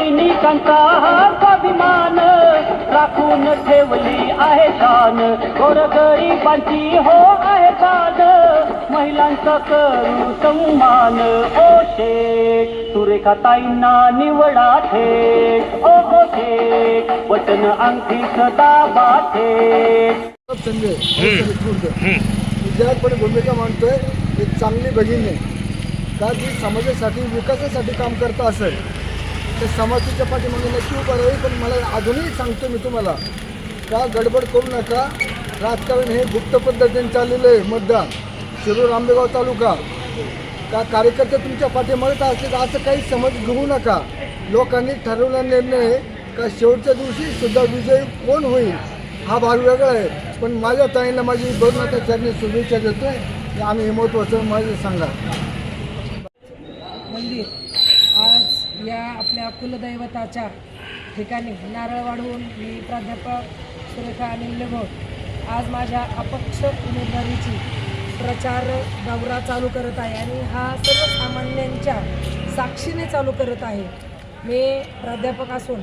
सैनिकांचा स्वाभिमान राखून ठेवली आहे शान. गोरगरिबांची हो आहे कान महिलांचा करू सन्मान. ओ शेठ सुरेखा ताईंना निवडा थेट. ओ ओ थेट वचन अंगठी सदा बाथे संजय मी भूमिका मांडतोय एक चांगली भगिनी आहे. का जी समाजासाठी विकासासाठी काम करत असेल तर चपाती पाठीमागे नक्की उभं राहील पण मला अजूनही सांगतो मी तुम्हाला का गडबड करू नका. राजकारण हे गुप्त पद्धतीने चाललेलं आहे मतदान. शिरूर आंबेगाव तालुका. का कार्यकर्ते तुमच्या पाठीमागत असले तर असं काही समज घेऊ नका. लोकांनी ठरवला निर्णय आहे का शेवटच्या दिवशी सुद्धा विजय कोण होईल हा भाग वेगळा आहे. पण माझ्या ताईंना माझी भरनाथा चरणी शुभेच्छा देतो आहे आम्ही हे महत्त्वाचं माझं सांगा. मंदिर. या आपल्या कुलदैवताच्या ठिकाणी नारळ वाढवून मी प्राध्यापक सुरेखा अनिल लेभोड आज माझ्या अपक्ष उमेदवारीची प्रचार दौरा चालू करत आहे आणि हा सर्वसामान्यांच्या साक्षीने चालू करत आहे. मी प्राध्यापक असून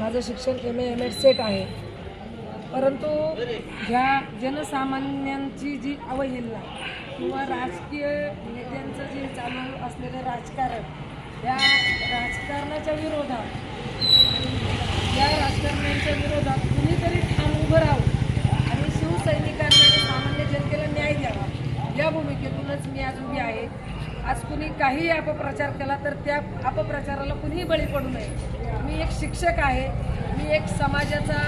माझं शिक्षण M A M Ed SET आहे. परंतु ह्या जनसामान्यांची जी अवहेलना किंवा राजकीय नेत्यांचं जे चालू असलेलं राजकारण या राजकारणाच्या विरोधात या राजकारण्यांच्या विरोधात कुणीतरी ठाम उभं राहावं आणि शिवसैनिकांना सामान्य जनतेला न्याय द्यावा. या भूमिकेतूनच मी आज उभी आहे. आज कुणी काही अपप्रचार केला तर त्या अपप्रचाराला कुणीही बळी पडू नये. मी एक शिक्षक आहे. मी एक समाजाचा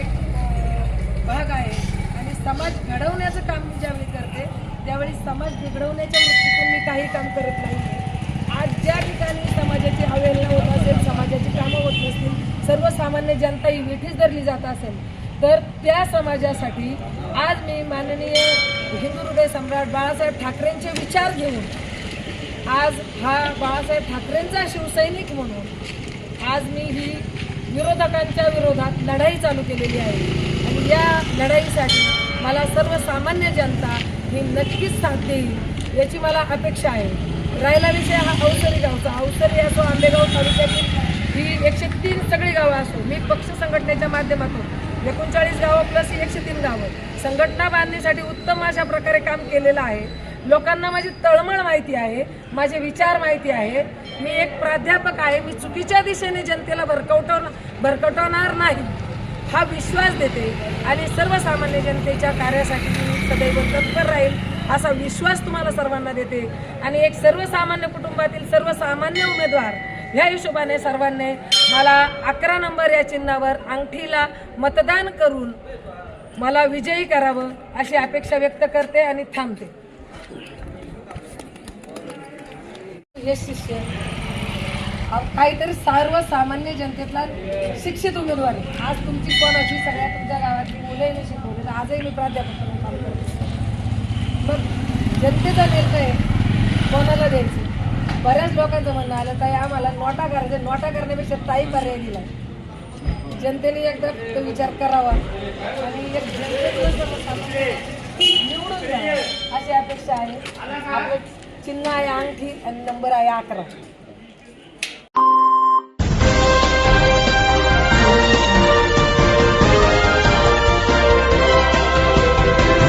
एक भाग आहे. आणि समाज घडवण्याचं काम मी ज्यावेळी करते त्यावेळी समाज बिघडवण्याच्या दृष्टीतून मी काही काम करत नाही आज ज्या ठिकाणी समाजाची अवहेलना होत असेल समाजाची कामं होत नसतील सर्वसामान्य जनता ही वेठीच धरली जात असेल तर त्या समाजासाठी आज मी माननीय हिंदू हृदय सम्राट बाळासाहेब ठाकरेंचे विचार घेऊन आज हा बाळासाहेब ठाकरेंचा शिवसैनिक म्हणून आज मी ही विरोधकांच्या विरोधात लढाई चालू केलेली आहे. आणि या लढाईसाठी मला सर्वसामान्य जनता ही नक्कीच साथ देईल याची मला अपेक्षा आहे. राहिला विषय हा अवसरी गावचा. अवसरी असो आंबेगाव तालुक्यातील ही एकशे तीन सगळी गावं असो मी पक्ष संघटनेच्या माध्यमातून एकोणचाळीस गावं प्लस ही एकशे तीन गावं. संघटना बांधणीसाठी उत्तम अशा प्रकारे काम केलेलं आहे. लोकांना माझी तळमळ माहिती आहे माझे विचार माहिती आहे. मी एक प्राध्यापक आहे मी चुकीच्या दिशेने जनतेला भरकवटव भरकटवणार नाही हा विश्वास देते. आणि सर्वसामान्य जनतेच्या कार्यासाठी मी सदैव तत्पर राहील. असा विश्वास तुम्हाला सर्वांना देते. आणि एक सर्वसामान्य कुटुंबातील सर्वसामान्य उमेदवार ह्या हिशोबाने सर्वांनी मला अकरा नंबर या चिन्हावर अंगठीला मतदान करून मला विजयी करावं अशी अपेक्षा व्यक्त करते आणि थांबते. हे शिष्य काहीतरी सर्वसामान्य जनतेतला शिक्षित उमेदवार आहे. आज तुमची कोणाची सगळ्या तुमच्या गावातली मुलंही शिकवली आजही मी प्राध्यापक म्हणून काम करतो. जनतेचा निर्णय कोणाला द्यायचं? बऱ्याच लोकांचं म्हणणं आलं ताई आम्हाला नोटा करायचं नोटा करण्यापेक्षा ताई पर्याय दिला जनतेने एकदा तो विचार करावा. आणि एक जनतेचं निवडून अशी अपेक्षा आहे. आपलं चिन्ह आहे अंगठी आणि नंबर आहे अकरा.